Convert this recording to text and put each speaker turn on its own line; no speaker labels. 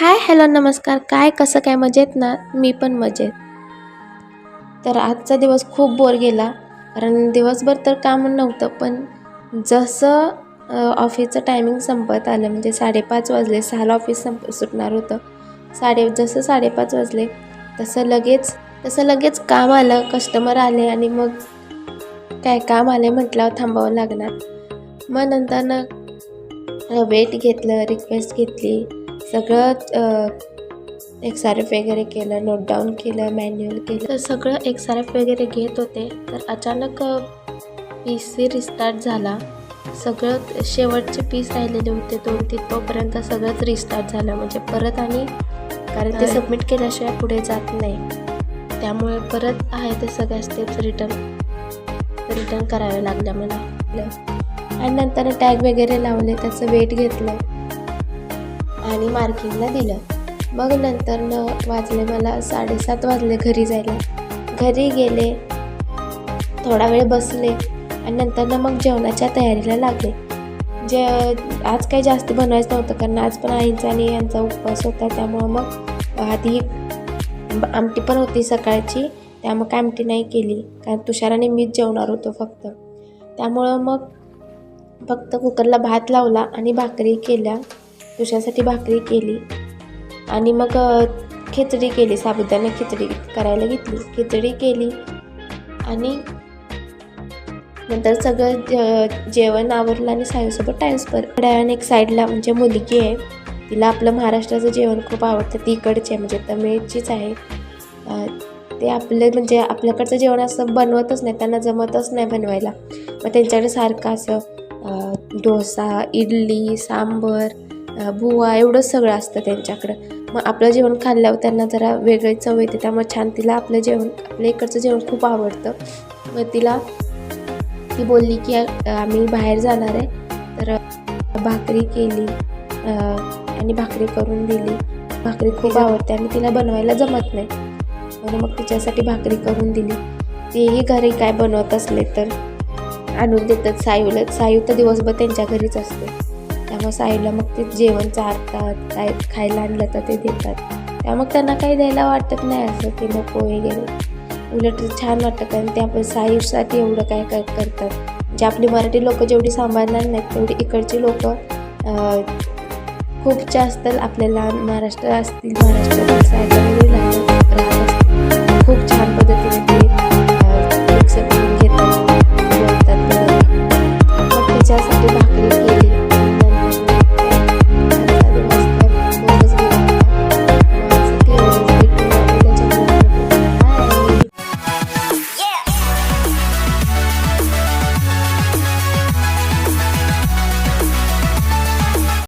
Hi hello नमस्कार. काय कसं काय मजेत ना? मी पण मजेत. तर आजचा दिवस खूप बोर गेला. कारण दिवसभर तर काम नव्हतं पण जसं ऑफिसचं टायमिंग संपत आलं म्हणजे साडेपाच वाजले सहाला ऑफिस संप सुटणार होतं. साडे जसं साडेपाच वाजले तसं लगेच तसं लगेच काम आलं कस्टमर आले आणि मग काय काम आले म्हटल्यावर थांबावं लागणार. मग नंतर ना वेट घेतलं रिक्वेस्ट घेतली. सगळं एक्सआरएफ वगैरे केलं नोट डाऊन केलं मॅन्युअल केलं. तर सगळं एक्सआरएफ वगैरे घेत होते. तर अचानक पी सी रिस्टार्ट झाला. सगळं शेवटचे पीस राहिलेले होते. दोन तीन तोपर्यंत सगळंच रिस्टार्ट झालं. म्हणजे परत आणि कारण ते सबमिट केल्याशिवाय पुढे जात नाही. त्यामुळे परत आहे ते सगळ्या स्टेप्स रिटर्न रिटर्न कराव्या लागल्या मला. आणि नंतर टॅग वगैरे लावले त्याचं वेट घेतलं. आणि मार्किंगला दिलं. मग नंतर न वाजले मला साडेसात वाजले घरी जायला. घरी गेले थोडा वेळ बसले आणि नंतर न मग जेवणाच्या तयारीला लागले. जे आज काही जास्त बनवायचं नव्हतं कारण आज पण आईचा आणि यांचा उपवास होता त्यामुळं मग आधी आमटी पण होती सकाळची त्यामुळं काय आमटी नाही केली. कारण तुषाराने मीच जेवणार होतो फक्त. त्यामुळं मग फक्त कुकरला भात लावला आणि भाकरी केल्या. तुझ्यासाठी भाकरी केली. आणि मग खिचडी केली साबुदाणा खिचडी करायला घेतली. खिचडी केली. आणि नंतर सगळं जे- जेवण आवरलं आणि साईसोबत टाईम स्पेंड एक साईडला म्हणजे मुलगी आहे. तिला आपलं महाराष्ट्राचं जेवण खूप आवडतं. ती इकडची आहे म्हणजे तमिळचीच आहे. ते आपलं म्हणजे आपल्याकडचं जेवण असं बनवतच नाही. त्यांना जमतच नाही बनवायला. मग त्यांच्याकडे सारखं असं डोसा इडली सांबर अ, बुवा एवढंच सगळं असतं त्यांच्याकडं. मग आपलं जेवण खाल्ल्यावर त्यांना जरा वेगळी चव येते त्यामुळे छान तिला आपलं जेवण आपल्या इकडचं जेवण खूप आवडतं. मग तिला ती बोलली की आम्ही बाहेर जाणार आहे. तर भाकरी केली आणि भाकरी करून दिली. भाकरी खूप आवडते आणि तिला बनवायला जमत नाही. म्हणून मग तिच्यासाठी भाकरी करून दिली. तेही घरी काय बनवत असले तर आणून देतात. सायूला सायू तर दिवसभर त्यांच्या घरीच असते. त्यामुळे साईडला मग ते जेवण चारतात काय खायला आणलं तर ते देतात. त्या मग त्यांना काही द्यायला वाटत नाही असं की नको वगैरे. उलट छान वाटतं कारण ते आपण साईडसाठी एवढं काय काय करतात. जे आपली मराठी लोक जेवढी सांभाळणार नाहीत तेवढी इकडची लोक खूप जास्त आपल्याला महाराष्ट्र असतील महाराष्ट्र राहत असतील